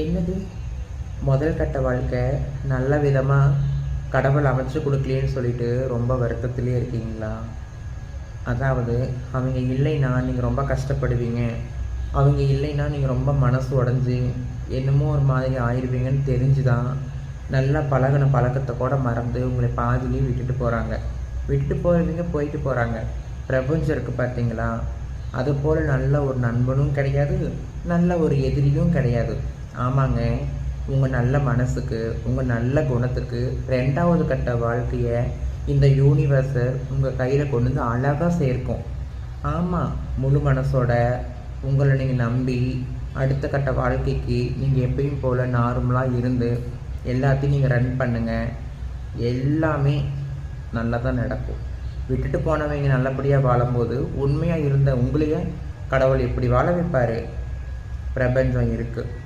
என்னது? முதல் கட்ட வாழ்க்கை நல்ல விதமாக கடவுள் அமைச்சு கொடுக்கலேன்னு சொல்லிட்டு ரொம்ப வருத்தத்திலே இருக்கீங்களா? அதாவது அவங்க இல்லைன்னா நீங்கள் ரொம்ப கஷ்டப்படுவீங்க. அவங்க இல்லைன்னா நீங்கள் ரொம்ப மனசு உடஞ்சி என்னமோ ஒரு மாதிரி ஆயிடுவீங்கன்னு தெரிஞ்சு தான் நல்லா பழகின பழக்கத்தை கூட மறந்து உங்களை பாதியிலே விட்டுட்டு போகிறாங்க விட்டுட்டு போகிறவங்க போயிட்டு போகிறாங்க பிரபஞ்சம் இருக்குது பார்த்தீங்களா? அதுபோல் நல்ல ஒரு நண்பனும் கிடையாது நல்ல ஒரு எதிரியும் கிடையாது. ஆமாங்க. உங்கள் நல்ல மனசுக்கு உங்கள் நல்ல குணத்துக்கு ரெண்டாவது கட்ட வாழ்க்கையை இந்த யூனிவர்ஸை உங்கள் கையில் கொண்டு வந்து அழகாக சேர்க்கும். ஆமாம் முழு மனசோட உங்களை நீங்கள் நம்பி அடுத்த கட்ட வாழ்க்கைக்கு நீங்கள் எப்பயும் போல் நார்மலாக இருந்து எல்லாத்தையும் நீங்கள் ரன் பண்ணுங்கள் எல்லாமே நல்லா தான் நடக்கும். விட்டுட்டு போனவங்க நல்லபடியாக வாழும்போது உண்மையாக இருந்த உங்களையே கடவுள் எப்படி வாழ வைப்பார்? பிரபஞ்சம் இருக்குது